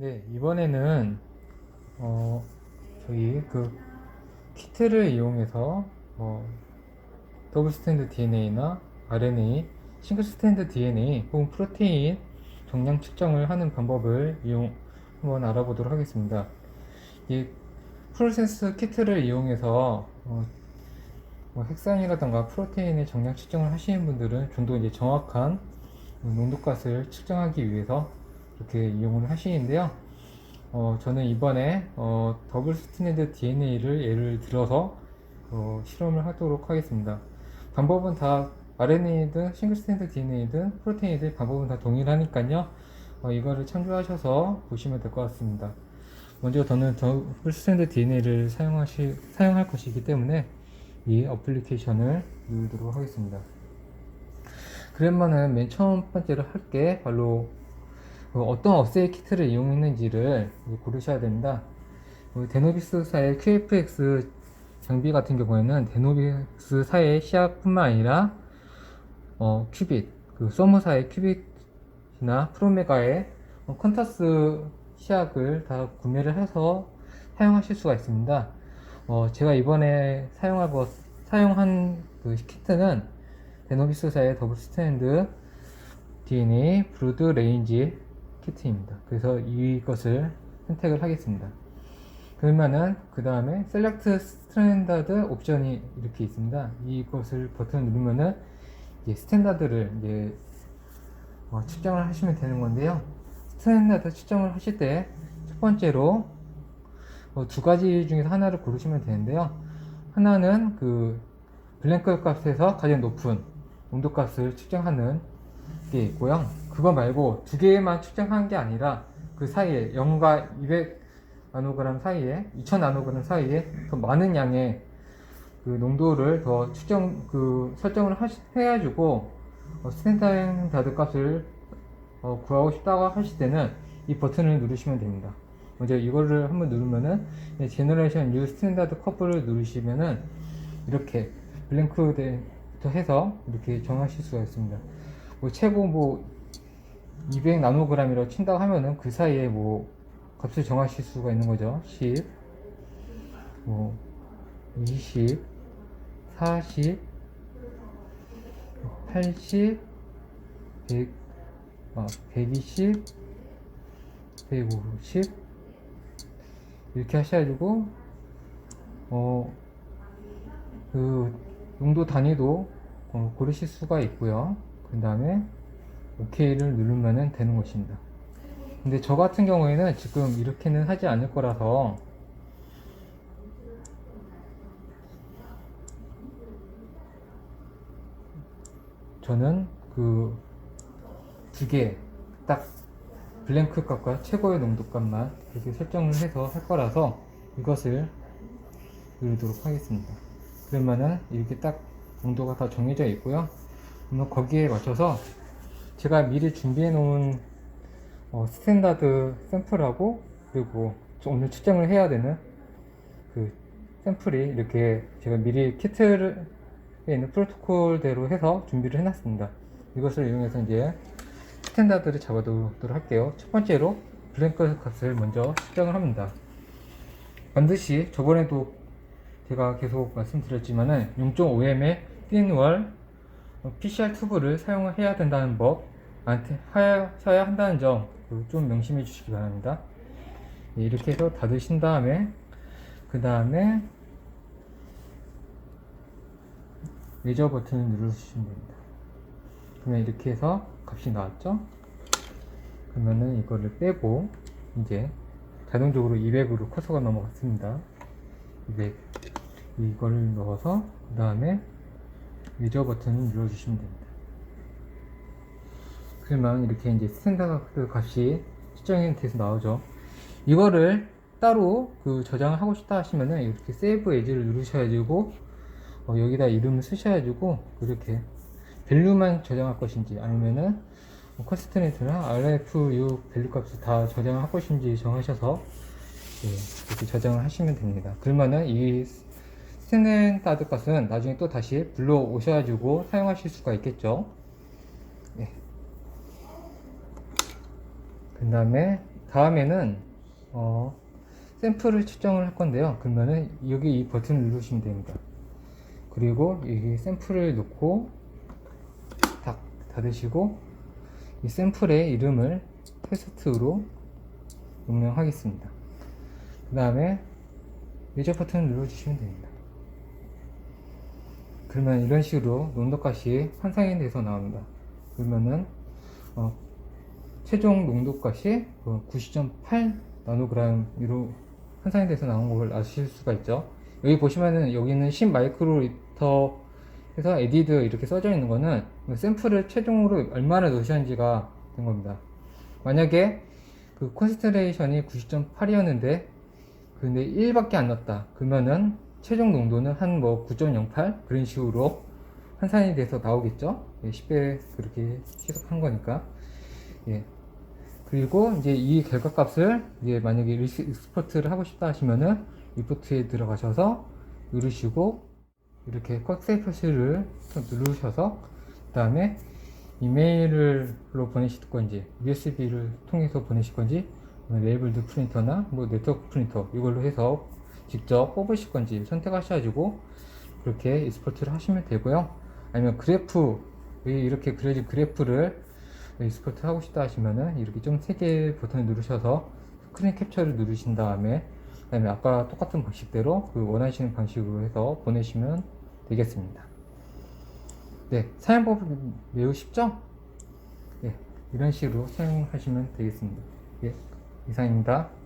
네, 이번에는 어, 저희 그 키트를 이용해서 어, 더블 스탠드 DNA나 RNA, 싱글 스탠드 DNA 혹은 프로테인 정량 측정을 하는 방법을 이용 한번 알아보도록 하겠습니다. 이 프로세스 키트를 이용해서 어, 뭐 핵산이라던가 프로테인의 정량 측정을 하시는 분들은 좀 더 이제 정확한 농도값을 측정하기 위해서 이렇게 이용을 하시는데요. 어, 저는 이번에 어, 더블 스탠드 DNA를 예를 들어서 어, 실험을 하도록 하겠습니다. 방법은 다 RNA든 싱글 스탠드 DNA든 프로테인이든 방법은 다 동일하니까요. 어, 이거를 참조하셔서 보시면 될 것 같습니다. 먼저 저는 더블 스탠드 DNA를 사용하시, 사용할 것이기 때문에 이 어플리케이션을 누르도록 하겠습니다. 그러면은 맨 처음 번째로 할 게 바로 어, 어떤 어세이 키트를 이용했는지를 고르셔야 됩니다. 어, 데노비스사의 QFX 장비 같은 경우에는 데노비스사의 시약뿐만 아니라 어, 큐빗, 그 소무사의 큐빗이나 프로메가의 어, 컨타스 시약을 다 구매를 해서 사용하실 수가 있습니다. 어, 제가 이번에 사용하고 사용한 그 키트는 데노비스사의 더블 스탠드 DNA 브루드 레인지 키트입니다. 그래서 이것을 선택을 하겠습니다. 그러면은 그 다음에 셀렉트 스탠다드 옵션이 이렇게 있습니다. 이것을 버튼 누르면은 이제 스탠다드를 이제 어, 측정을 하시면 되는 건데요. 스탠다드 측정을 하실 때 첫 번째로 어, 두 가지 중에서 하나를 고르시면 되는데요. 하나는 그 블랭크 값에서 가장 높은 농도 값을 측정하는 게 있고요. 그거 말고 두 개만 측정한 게 아니라 그 사이에 0과 200 나노그램 사이에 2000 나노그램 사이에 더 많은 양의 그 농도를 더 측정 그 설정을 하시, 해가지고 어, 스탠다드 값을 어, 구하고 싶다고 하실 때는 이 버튼을 누르시면 됩니다. 먼저 이거를 한번 누르면은 제너레이션 뉴 스탠다드 커브를 누르시면은 이렇게 블랭크부터 해서 이렇게 정하실 수가 있습니다. 뭐 최고 뭐 200 나노그램이라고 친다고 하면은 그 사이에 뭐 값을 정하실 수가 있는 거죠. 10, 뭐 20, 40, 80, 100, 어, 120, 150 이렇게 하셔가지고 어그 농도 단위도 어, 고르실 수가 있고요. 그 다음에 OK를 누르면 되는 것입니다. 근데 저 같은 경우에는 지금 이렇게는 하지 않을 거라서 저는 그 두 개 딱 블랭크 값과 최고의 농도 값만 이렇게 설정을 해서 할 거라서 이것을 누르도록 하겠습니다. 그러면은 이렇게 딱 농도가 다 정해져 있고요. 그러면 거기에 맞춰서 제가 미리 준비해 놓은 어, 스탠다드 샘플하고 그리고 저 오늘 측정을 해야 되는 그 샘플이 이렇게 제가 미리 키트에 있는 프로토콜대로 해서 준비를 해놨습니다. 이것을 이용해서 이제 스탠다드를 잡아두도록 할게요. 첫 번째로 블랭크 값을 먼저 측정을 합니다. 반드시 저번에도 제가 계속 말씀드렸지만은 0.5m의 띵월 PCR 튜브를 사용해야 된다는 법 하셔야 한다는 점 좀 명심해 주시기 바랍니다. 네, 이렇게 해서 닫으신 다음에 그 다음에 레저 버튼을 누르시면 됩니다. 그러면 이렇게 해서 값이 나왔죠? 그러면은 이거를 빼고 이제 자동적으로 200으로 커서가 넘어갔습니다. 200 이걸 넣어서 그 다음에 레저 버튼을 눌러주시면 됩니다. 그러면 이렇게 이제 스탠다드 값이 측정이 돼서 나오죠. 이거를 따로 그 저장을 하고 싶다 하시면은 이렇게 세이브 에지를 누르셔가지고 어, 여기다 이름을 쓰셔가지고 이렇게 밸류만 저장할 것인지 아니면은 뭐 컨스트레이트나 RFU 밸류 값을 다 저장을 할 것인지 정하셔서 예, 이렇게 저장을 하시면 됩니다. 그러면은 이 스탠다드 값은 나중에 또 다시 불러 오셔가지고 사용하실 수가 있겠죠. 예. 그 다음에 다음에는 어, 샘플을 측정을 할 건데요. 그러면은 여기 이 버튼을 누르시면 됩니다. 그리고 여기 샘플을 놓고 딱 닫으시고 이 샘플의 이름을 테스트로 명명하겠습니다. 그 다음에 예저 버튼을 눌러주시면 됩니다. 그러면 이런 식으로 농도값이 환상이 돼서 나옵니다. 그러면은 어, 최종 농도값이 90.8 나노그램으로 환상이 돼서 나온 걸 아실 수가 있죠. 여기 보시면은 여기는 10 마이크로리터 해서 에디드 이렇게 써져 있는 거는 샘플을 최종으로 얼마나 넣으셨는지가 된 겁니다. 만약에 그 콘센트레이션이 90.8이었는데 근데 1밖에 안 넣었다. 그러면은 최종 농도는 한 뭐 9.08 그런 식으로 환산이 돼서 나오겠죠. 예, 10배 그렇게 희석한 거니까. 예. 그리고 이제 이 결과값을 이제 만약에 익스포트를 하고 싶다 하시면은 리포트에 들어가셔서 누르시고 이렇게 꽉세이 표시를 누르셔서 그 다음에 이메일로 보내실 건지 USB를 통해서 보내실 건지 레이블드 프린터나 뭐 네트워크 프린터 이걸로 해서 직접 뽑으실 건지 선택하셔가지고 그렇게 익스포트를 하시면 되고요 아니면 그래프 이- 이렇게 그려진 그래프를 익스포트 하고 싶다 하시면은 이렇게 좀 세 개 버튼을 누르셔서 스크린 캡처를 누르신 다음에 그 다음에 아까 똑같은 방식대로 그 원하시는 방식으로 해서 보내시면 되겠습니다. 네, 사용법은 매우 쉽죠? 네, 이런 식으로 사용하시면 되겠습니다. 예, 이상입니다.